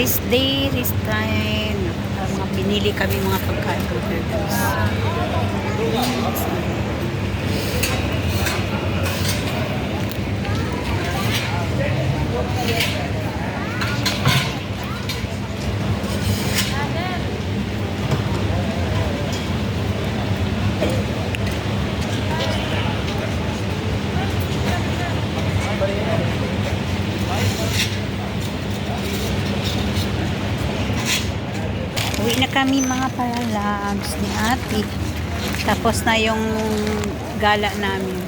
Rest day, rest time. Mga pinili kami mga pagkain ko Uwi na kami mga palalabs ni ate. Tapos na yung gala namin.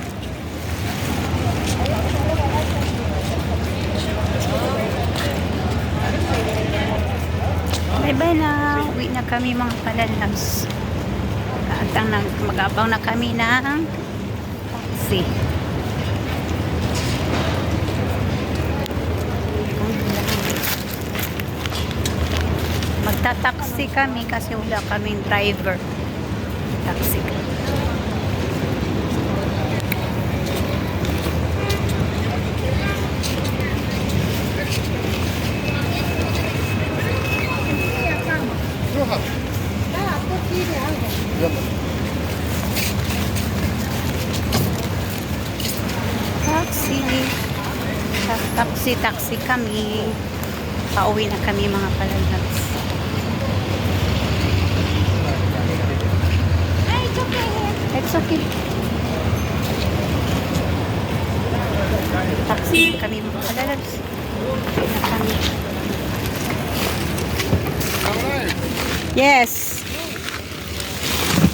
Bye bye na. Uwi na kami mga palalabs. Kaatang na, mag-abang na kami ng taxi. Magta-taxi kami kasi wala kaming driver. Taxi kami. Taxi. Ta- Taxi, taxi kami. Pauwi na kami mga palalags. It's okay. Taxi kami mga palalags. Pauwi na kami. Yes.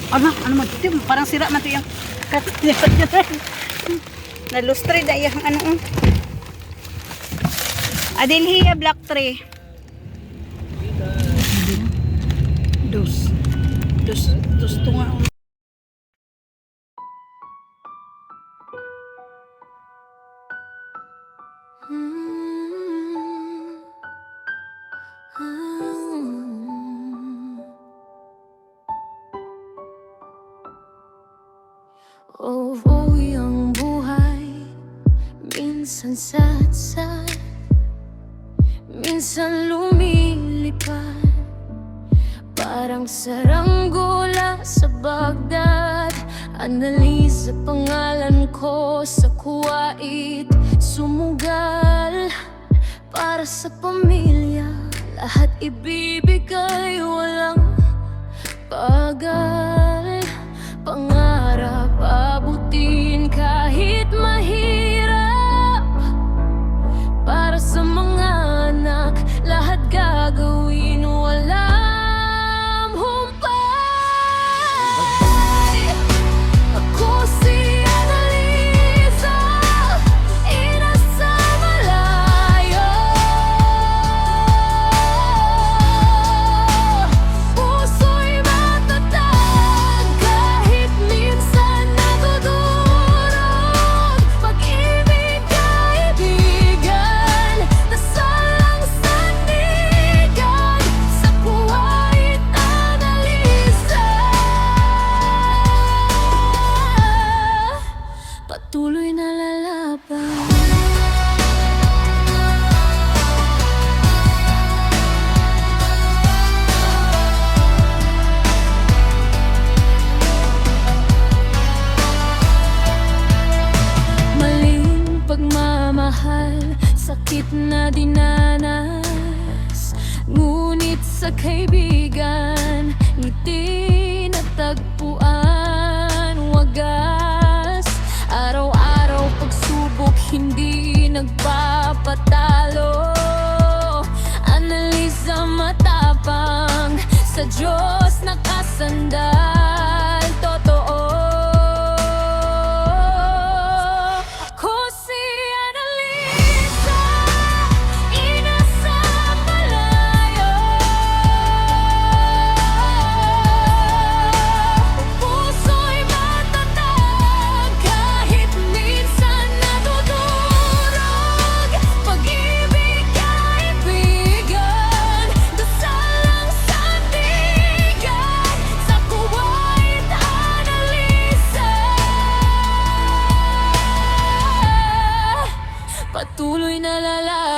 Ano, ano mo, Tim, parang sira man ito yung Nalustre da yung ano. oh. Adelhia Black Tree. Dos. Dos. Dos tunga. Oo, ang buhay Minsan sadsad Minsan lumilipad. Parang saranggola sa Baghdad Analisa pangalan ko sa Kuwait. Sumugal para sa pamilya. Lahat ibibigay walang pagal. Pangarap The. minahal Sakit na dinanas. Ngunit sa kaibigan Ngiti natagpuan Wagas. Araw-araw pagsubok Hindi nagpapatalo. Analiza matapang Sa Diyos patuloy na lalaki